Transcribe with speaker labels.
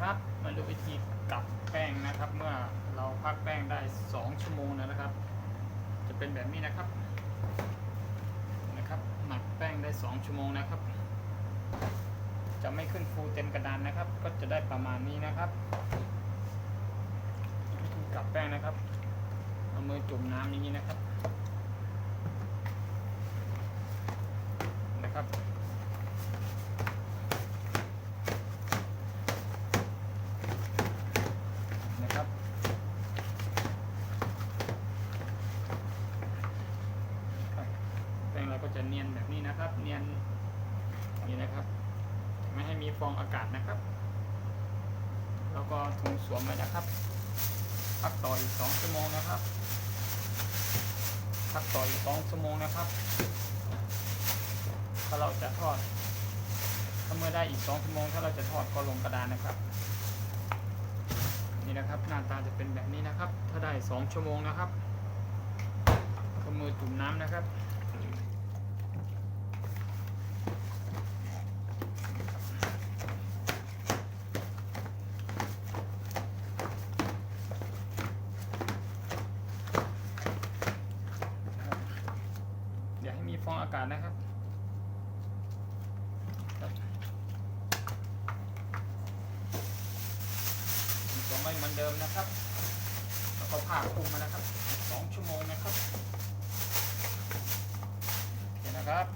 Speaker 1: ครับ มาดูวิธีกลับแป้งนะครับ เมื่อเราพักแป้งได้ 2 ชั่วโมงนะครับ จะเป็นแบบนี้นะครับนะครับ หมักแป้งได้ 2 ชั่วโมงนะครับ จะไม่ขึ้นฟูเต็มกระดานนะครับ ก็จะได้ประมาณนี้นะครับวิธีกลับแป้งนะครับเอามือจุ่มน้ำอย่างนี้นะครับ นะครับครับแป้งเราก็จะเนียนแบบ นะครับ เนียนนี่นะครับ ไม่ให้มีฟองอากาศนะครับ แล้วก็ถุงสวมไว้นะครับพักต่ออีกสองชั่วโมงนะครับพักต่ออีกสองชั่วโมงนะครับถ้าเราจะทอดถ้าเมื่อได้อีกสองชั่วโมง ถ้าเราจะทอดก็ลงกระดานนะครับ นี่นะครับหน้าตาจะเป็นแบบนี้นะครับ ถ้าได้2ชั่วโมงนะครับก็มือจุ่มน้ำนะครับ อย่าให้มี ฟองอากาศนะครับครับสวมไว้เหมือนเดิมนะครับ แล้วก็ผ่าคลุมมานะครับสองชั่วโมงนะครับ โอเคนะครับ